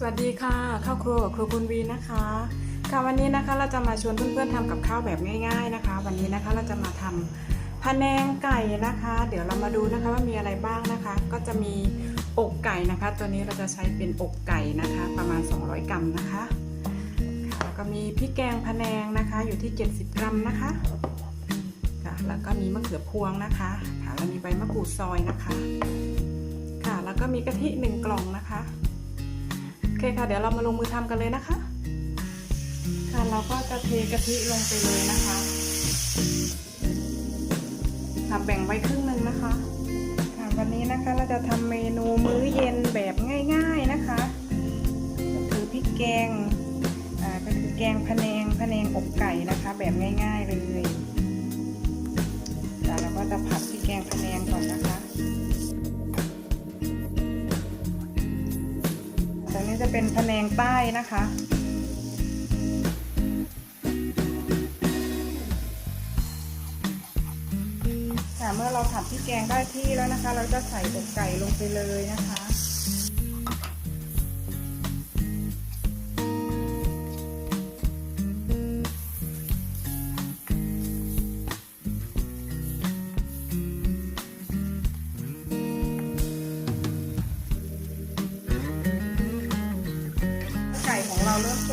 สวัสดีค่ะข้าวครัวกับครูคุณวีนะคะค่ะวันนี้นะคะเราจะมาชวนเพื่อนๆทำกับข้าวแบบง่าย ๆนะคะ วันนี้นะคะเราจะมาทำพะแนงไก่นะคะ เดี๋ยวเรามาดูนะคะว่ามีอะไรบ้างนะคะ ก็จะมีอกไก่นะคะ ตัวนี้เราจะใช้เป็นอกไก่นะคะ ประมาณ 200 กรัมนะคะค่ะแล้วก็มีพริกแกงพะแนงนะคะ อยู่ที่ 70 กรัมนะคะค่ะแล้วก็มีมะเขือพวงนะคะค่ะแล้วมีใบมะกรูดซอยนะคะ ค่ะแล้วก็มีกะทิหนึ่งกล่องนะคะ เคค่ะ เดี๋ยวเรามาลงมือทำกันเลยนะคะ ค่ะเราก็จะเทกะทิลงไปเลยนะคะค่ะแบ่งไว้ครึ่งหนึ่งนะคะค่ะวันนี้นะคะเราจะทำเมนูมื้อเย็นแบบง่าย ๆนะคะ ก็คือพริกแกงอ่าก็คือแกงพะแนงพะแนงอกไก่นะคะ แบบง่าย ๆเลยค่ะเราก็จะผัดพริกแกงพะแนงก่อนนะคะ นี้จะเป็นพะแนงใต้นะคะ ค่ะเมื่อเราผัดพริกแกงได้ที่แล้วนะคะ เราจะใส่อกไก่ลงไปเลยนะคะ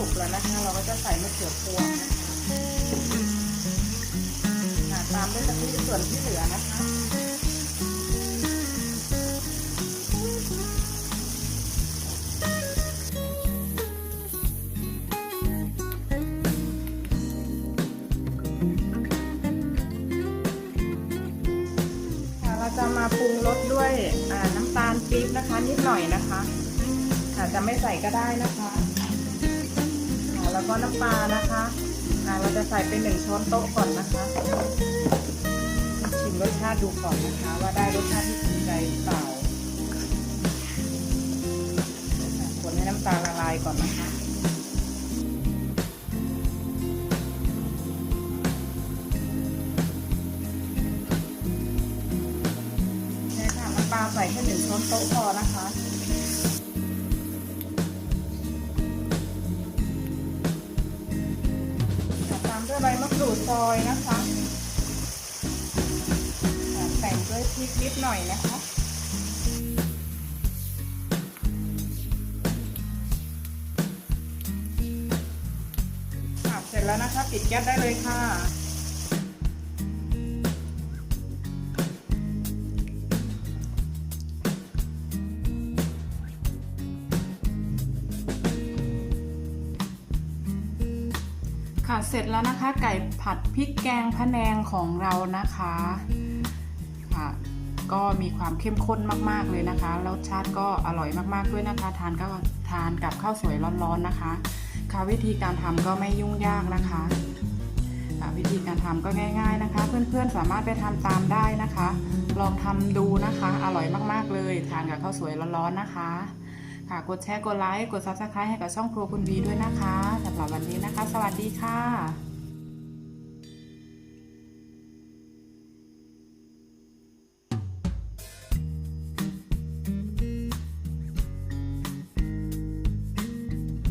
สุกแล้วนะคะ เราก็จะใส่มะเขือพวงนะคะตามด้วยกะทิส่วนที่เหลือนะคะค่ะเราจะมาปรุงรสด้วยน้ำตาลปี๊บนะคะ นิดหน่อยนะคะอาจจะไม่ใส่ก็ได้นะคะ แล้วก็น้ำปลานะคะเราจะใส่เป็นหนึ่งช้อนโต๊ะก่อนนะคะ ชิมรสชาติดูก่อนนะคะ ว่าได้รสชาติที่ถูกใจเปล่าคนให้น้ำตาลละลายก่อนนะคะนี่ค่ะน้ำปลาใส่แค่หนึ่งช้อนโต๊ะพอนะคะ ด้วยใบมะกรูดซอยนะคะแต่งด้วยพริกนิดหน่อยนะคะเสร็จแล้วนะคะ ปิดแก๊สได้เลยค่ะ ค่ะเสร็จแล้วนะคะไก่ผัดพริกแกงพะแนงของเรานะคะค่ะก็มีความเข้มข้นมากๆเลยนะคะรสชาติก็อร่อยมากๆด้วยนะคะ ทานก็ทานกับข้าวสวยร้อนๆนะคะ ค่ะวิธีการทำก็ไม่ยุ่งยากนะคะค่ะวิธีการทำก็ง่าย ๆนะคะ เพื่อนๆสามารถไปทำตามได้นะคะ ลองทำดูนะคะ อร่อยมากๆเลยทานกับข้าวสวยร้อนๆนะคะ ค่ะกดแชร์กดไลค์กดซับสไครต์ให้กับช่องครัวคุณวีด้วยนะคะ วันนี้นะคะ สวัสดีค่ะ